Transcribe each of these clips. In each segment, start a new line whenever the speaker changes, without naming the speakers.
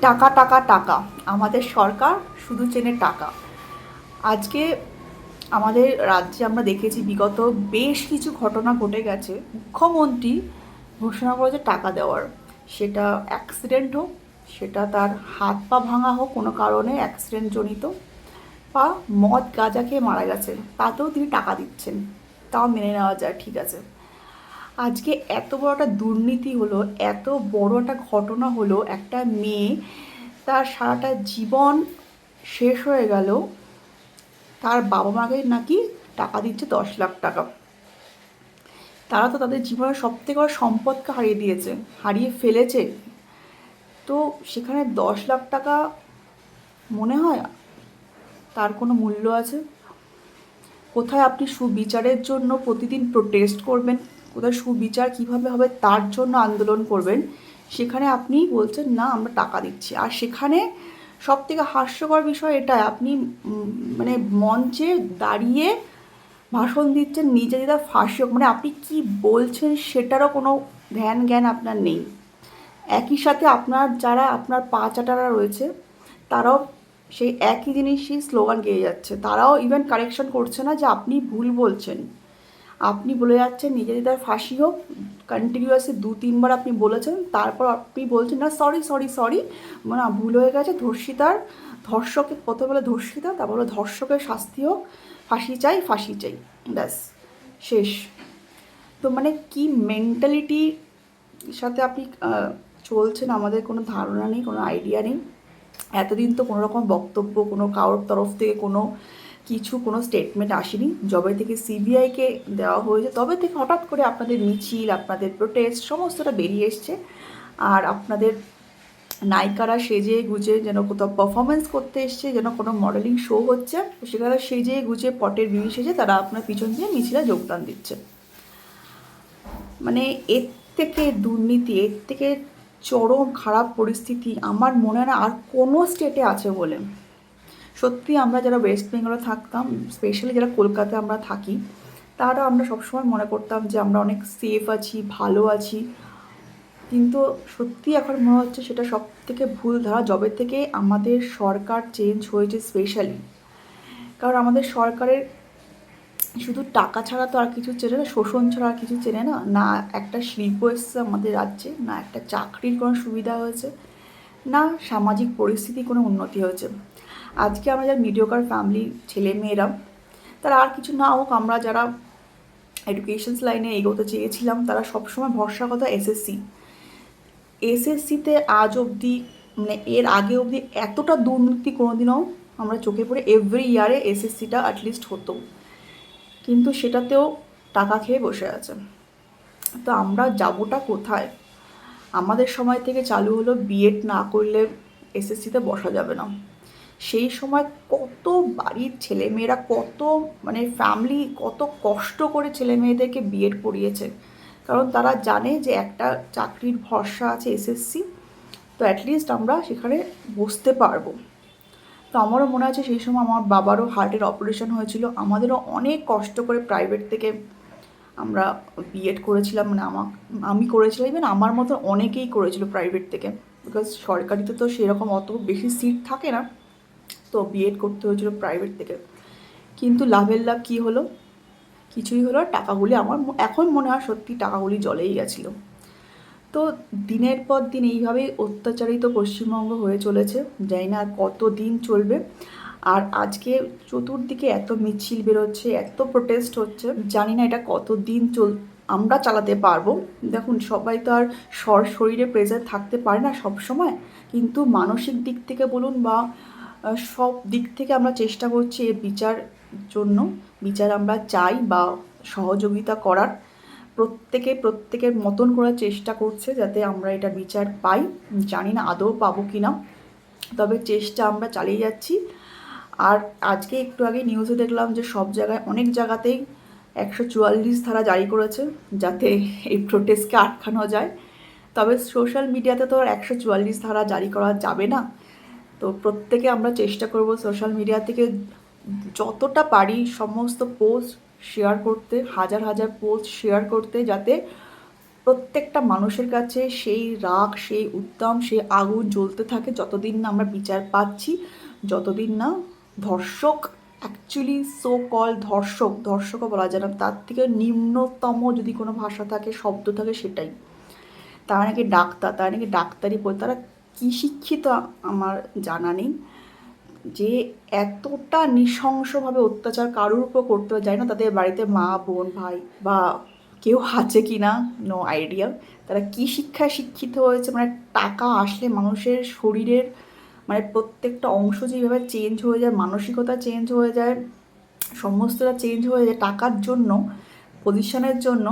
টাকা টাকা টাকা। আমাদের সরকার শুধু চেনে টাকা। আজকে আমাদের রাজ্যে আমরা দেখেছি বিগত বেশ কিছু ঘটনা ঘটে গেছে। মুখ্যমন্ত্রী ঘোষণা করেছে টাকা দেওয়ার। সেটা অ্যাক্সিডেন্ট হোক, সেটা তার হাত পা ভাঙা হোক, কোনো কারণে অ্যাক্সিডেন্ট জনিত বা মদ গাঁজা খেয়ে মারা গেছে তাতেও তিনি টাকা দিচ্ছেন। তাও মেনে নেওয়া যায়, ঠিক আছে। আজকে এত বড় একটা দুর্নীতি হলো, এত বড় একটা ঘটনা হলো, একটা মেয়ে তার সারাটা জীবন শেষ হয়ে গেল, তার বাবা মাকে নাকি টাকা দিচ্ছে দশ লাখ টাকা। তারা তো তাদের জীবনের সব থেকে বড় সম্পদকে হারিয়ে দিয়েছে, হারিয়ে ফেলেছে। তো সেখানে দশ লাখ টাকা মনে হয় তার কোনো মূল্য আছে? কোথায় আপনি সুবিচারের জন্য প্রতিদিন প্রোটেস্ট করবেন? কোথায় সুবিচার কীভাবে হবে তার জন্য আন্দোলন করবেন, সেখানে আপনি বলছেন, না, আমরা টাকা দিচ্ছি। আর সেখানে সব থেকে হাস্যকর বিষয় এটা আপনি মানে মঞ্চে দাঁড়িয়ে ভাষণ দিচ্ছেন, নিজে নিজে ফাঁসি হোক মানে আপনি কি বলছেন সেটারও কোনো ধ্যান জ্ঞান আপনার নেই। একই সাথে আপনার যারা, আপনার পা চাটারা রয়েছে, তারাও সেই একই জিনিসই স্লোগান গেয়ে যাচ্ছে। তারাও ইভেন কারেকশন করছে না যে আপনি ভুল বলছেন। আপনি বলে যাচ্ছেন নিজে তার ফাঁসি হোক কন্টিনিউয়াসলি দু, তিনবার আপনি বলেছেন, তারপর আপনি বলছেন, না সরি সরি সরি মানে ভুল হয়ে গেছে ধর্ষিতার ধর্ষকের প্রথমে বলে ধর্ষিতা তারপর ধর্ষকের শাস্তি হোক, ফাঁসি চাই ফাঁসি চাই, ব্যাস, শেষ। তো মানে কি মেন্টালিটি সাথে আপনি চলছেন, আমাদের কোনো ধারণা নেই, কোনো আইডিয়া নেই? এতদিন তো কোনো রকম বক্তব্য, কোনো কারোর তরফ থেকে কোনো কিছু কোনো স্টেটমেন্ট আসেনি। যবে থেকে সিবিআইকে দেওয়া হয়েছে, তবে থেকে হঠাৎ করে আপনাদের মিছিল, আপনাদের প্রোটেস্ট সমস্তটা বেরিয়ে এসছে। আর আপনাদের নায়িকারা সেজে গুজে যেন কোথাও পারফরমেন্স করতে এসছে, যেন কোনো মডেলিং শো হচ্ছে সেখানে সেজে গুজে পটের বিড়ি সেজে তারা আপনার পিছন দিয়ে মিছিলে যোগদান দিচ্ছে। মানে এর থেকে দুর্নীতি, এর থেকে চরম খারাপ পরিস্থিতি আমার মনে হয় না আর কোনো স্টেটে আছে বলে সত্যি আমরা যারা ওয়েস্ট বেঙ্গলে থাকতাম স্পেশালি যারা কলকাতায় আমরা থাকি, তারা আমরা সবসময় মনে করতাম যে আমরা অনেক সেফ আছি, ভালো আছি। কিন্তু সত্যি এখন মনে হচ্ছে সেটা সব থেকে ভুল ধারা যবে থেকে আমাদের সরকার চেঞ্জ হয়েছে স্পেশালি কারণ আমাদের সরকারের শুধু টাকা ছাড়া তো আর কিছু চেনে না, শোষণ ছাড়া আর কিছু চেনে না না একটা শিল্প এসছে আমাদের রাজ্যে, না একটা চাকরির কোনো সুবিধা হয়েছে, না সামাজিক পরিস্থিতি কোনো উন্নতি হয়েছে। আজকে আমরা যারা মিডিওকার ফ্যামিলি ছেলে মেয়েরা, তারা আর কিছু না হোক, আমরা যারা এডুকেশনস লাইনে এগোতে চেয়েছিলাম, তারা সবসময় ভরসা কথা এসএসসি এসএসসিতে আজ অবধি মানে এর আগে অবধি এতটা দুর্নীতি কোনোদিনও আমরা চোখে পড়ে এভরি ইয়ারে এসএসসিটা অ্যাটলিস্ট হতো। কিন্তু সেটাতেও টাকা খেয়ে বসে আছে। তো আমরা যাবোটা কোথায়? আমাদের সময় থেকে চালু হলো বিএড না করলে এসএসসিতে বসা যাবে না। সেই সময় কত বাড়ির ছেলেমেয়েরা কত মানে ফ্যামিলি কত কষ্ট করে ছেলে মেয়েদেরকে বিএড পড়িয়েছে কারণ তারা জানে যে একটা চাকরির ভরসা আছে এসএসসি, তো অ্যাটলিস্ট আমরা সেখানে বসতে পারব। তো আমারও মনে আছে সেই সময় আমার বাবারও হার্টের অপারেশন হয়েছিল। আমাদেরও অনেক কষ্ট করে প্রাইভেট থেকে আমরা বিএড করেছিলাম মানে আমা, আমি করেছিলাম ইভেন আমার মতো অনেকেই করেছিল প্রাইভেট থেকে। বিকজ সরকারিতে তো সেরকম অত বেশি সিট থাকে না। তো বিএড করতে হয়েছিল প্রাইভেট থেকে। কিন্তু লাভের লাভ কী হলো? কিছুই হলো টাকাগুলি আমার এখন মনে হয় সত্যি টাকাগুলি জলেই গেছিল। তো দিনের পর দিন এইভাবেই অত্যাচারিত পশ্চিমবঙ্গ হয়ে চলেছে, জানি না কত দিন চলবে। আর আজকে চতুর্দিকে এত মিছিল বেরোচ্ছে, এত প্রোটেস্ট হচ্ছে, জানি না এটা কত দিন চল, আমরা চালাতে পারব। দেখুন, সবাই তো আর সর, শরীরে প্রেজার থাকতে পারে না সব সময় কিন্তু মানসিক দিক থেকে বলুন বা সব দিক থেকে আমরা চেষ্টা করছি এর বিচার জন্য। বিচার আমরা চাই বা সহযোগিতা করার। প্রত্যেকে, প্রত্যেকের মতন করার চেষ্টা করছে যাতে আমরা এটা বিচার পাই। জানি না আদৌ পাবো কি না তবে চেষ্টা আমরা চালিয়ে যাচ্ছি। আর আজকে একটু আগে নিউজে দেখলাম যে সব জায়গায়, অনেক জায়গাতেই একশো চুয়াল্লিশ ধারা জারি করেছে যাতে এই প্রোটেস্টকে আটকানো যায়। তবে সোশ্যাল মিডিয়াতে তো আর একশো চুয়াল্লিশ ধারা জারি করা যাবে না। তো প্রত্যেকে আমরা চেষ্টা করব সোশ্যাল মিডিয়া থেকে যতটা পারি সমস্ত পোস্ট শেয়ার করতে, হাজার হাজার পোস্ট শেয়ার করতে, যাতে প্রত্যেকটা মানুষের কাছে সেই রাগ, সেই উদ্যম সেই আগুন জ্বলতে থাকে যতদিন না আমরা বিচার পাচ্ছি, যতদিন না ধর্ষক অ্যাকচুয়ালি সো কল ধর্ষক ধর্ষকও বলা যায় না, তার থেকে নিম্নতম যদি কোনো ভাষা থাকে, শব্দ থাকে সেটাই। তারা নাকি ডাক্তার, তারা নাকি ডাক্তারি পড়ে, তারা কী শিক্ষিত আমার জানা নেই। যে এতটা নৃশংসভাবে অত্যাচার কারোর উপর করতে যায় না তাদের বাড়িতে মা, বোন, ভাই বা কেউ আছে কি না নো আইডিয়া তারা কী শিক্ষায় শিক্ষিত হয়েছে? মানে টাকা আসলে মানুষের শরীরের মানে প্রত্যেকটা অংশ যেভাবে চেঞ্জ হয়ে যায়, মানসিকতা চেঞ্জ হয়ে যায়, সমস্তটা চেঞ্জ হয়ে যায় টাকার জন্য পজিশনের জন্য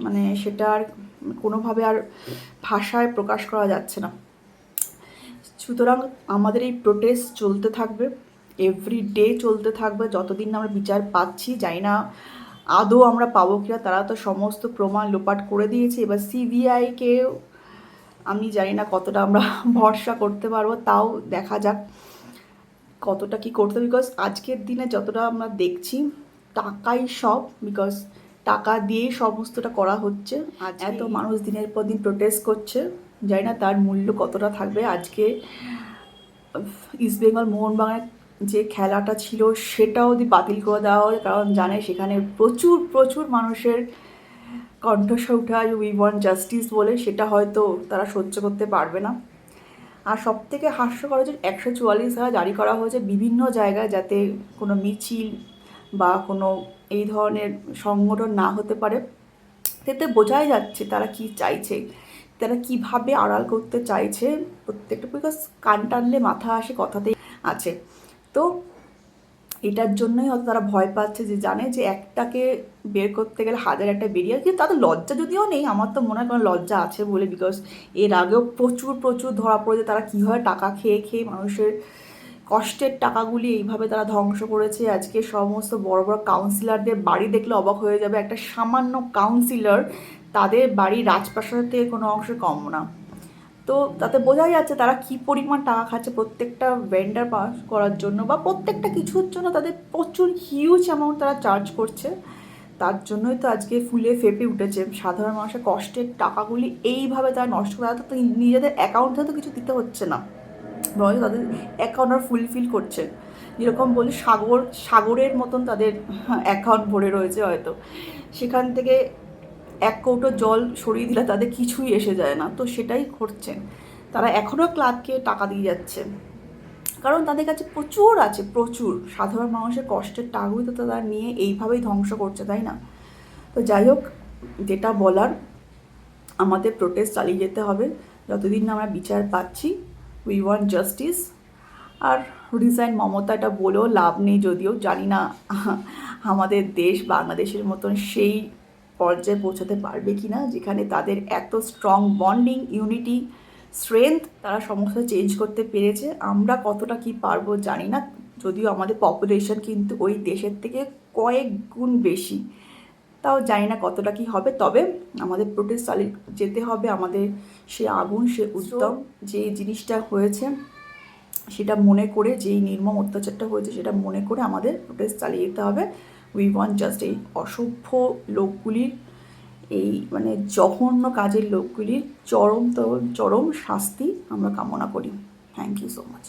মানে সেটা আর কোনোভাবে আর ভাষায় প্রকাশ করা যাচ্ছে না। সুতরাং আমাদের এই প্রোটেস্ট চলতে থাকবে। এভরি ডে চলতে থাকবে। যতদিন না আমরা বিচার পাচ্ছি জানি না আদৌ আমরা পাবো কিনা তারা তো সমস্ত প্রমাণ লোপাট করে দিয়েছে। এবার সিবিআইকে আমি জানি না কতটা আমরা ভরসা করতে পারব তাও দেখা যাক কতটা কি করতে বিকজ আজকের দিনে যতটা আমরা দেখছি টাকাই সব। বিকজ টাকা দিয়েই সমস্তটা করা হচ্ছে। আজ এত মানুষ দিনের পর দিন প্রোটেস্ট করছে। জানি না তার মূল্য কতটা থাকবে। আজকে ইস্টবেঙ্গল মোহনবাগানের যে খেলাটা ছিল সেটাও যদি বাতিল করে দেওয়া হয়, কারণ জানে সেখানে প্রচুর প্রচুর মানুষের কণ্ঠস্বর উঠে আজ উই ওয়ান্ট জাস্টিস বলে সেটা হয়তো তারা সহ্য করতে পারবে না। আর সব থেকে হাস্যকর হচ্ছে একশো চুয়াল্লিশ ধারা জারি করা হয়েছে বিভিন্ন জায়গায় যাতে কোনো মিছিল বা কোনো এই ধরনের সংগঠন না হতে পারে। এতে বোঝাই যাচ্ছে তারা কি চাইছে। তারা কীভাবে আড়াল করতে চাইছে প্রত্যেকটা বিকজ কান টানলে মাথা আসে কথাতেই আছে। তো এটার জন্যই হয়তো তারা ভয় পাচ্ছে যে জানে যে একটাকে বের করতে গেলে হাজার একটা বেরিয়ে কিন্তু তাদের লজ্জা যদিও নেই, আমার তো মনে হয় কোনো লজ্জা আছে বলে বিকজ এর আগেও প্রচুর প্রচুর ধরা পড়েছে তারা কীভাবে টাকা খেয়ে খেয়ে মানুষের কষ্টের টাকাগুলি এইভাবে তারা ধ্বংস করেছে। আজকে সমস্ত বড় বড় কাউন্সিলরদের বাড়ি দেখলে অবাক হয়ে যাবে। একটা সামান্য কাউন্সিলর তাদের বাড়ি রাজপ্রাসাদের থেকে কোনো অংশে কম না। তো তাতে বোঝা যাচ্ছে তারা কি পরিমাণ টাকা খাচ্ছে প্রত্যেকটা ভেন্ডার পাস করার জন্য বা প্রত্যেকটা কিছুর জন্য তাদের প্রচুর হিউজ অ্যামাউন্ট তারা চার্জ করছে। তার জন্যই তো আজকে ফুলে ফেপে উঠেছে। সাধারণ মানুষের কষ্টের টাকাগুলি এইভাবে তারা নষ্ট করে তো নিজেদের অ্যাকাউন্টে তো কিছু দিতে হচ্ছে না। বরং তাদের অ্যাকাউন্ট আর ফুলফিল করছে। যেরকম বলি সাগর, সাগরের মতন তাদের অ্যাকাউন্ট ভরে রয়েছে হয়তো। সেখান থেকে এক কৌটো জল সরিয়ে দিলে তাদের কিছুই এসে যায় না। তো সেটাই করছেন তারা এখনও ক্লাবকে টাকা দিয়ে যাচ্ছে। কারণ তাদের কাছে প্রচুর আছে, প্রচুর। সাধারণ মানুষের কষ্টের টাকাগুলো তো তারা নিয়ে এইভাবেই ধ্বংস করছে, তাই না? তো যাই হোক, যেটা বলার, আমাদের প্রোটেস্ট চালিয়ে যেতে হবে। যতদিন না আমরা বিচার পাচ্ছি উই ওয়ান্ট জাস্টিস আর রিজাইন মমতা এটা বলেও লাভ নেই যদিও, জানি না আমাদের দেশ বাংলাদেশের মতন সেই পর্যায়ে পৌঁছাতে পারবে কি না যেখানে তাদের এত স্ট্রং বন্ডিং ইউনিটি স্ট্রেংথ তারা সমস্ত চেঞ্জ করতে পেরেছে। আমরা কতটা কি পারব জানি না, যদিও আমাদের পপুলেশন কিন্তু ওই দেশের থেকে কয়েক গুণ বেশি। তাও জানি না কতটা কি হবে। তবে আমাদের প্রোটেস্ট চালিয়ে যেতে হবে আমাদের সে আগুন সে উদ্যম যে জিনিসটা হয়েছে সেটা মনে করে যেই নির্মম অত্যাচারটা হয়েছে সেটা মনে করে আমাদের প্রোটেস্ট চালিয়ে যেতে হবে। উই ওয়ান্ট জাস্ট এই অসভ্য লোকগুলির এই মানে জঘন্য কাজের লোকগুলির চরম চরম শাস্তি আমরা কামনা করি। Thank you so much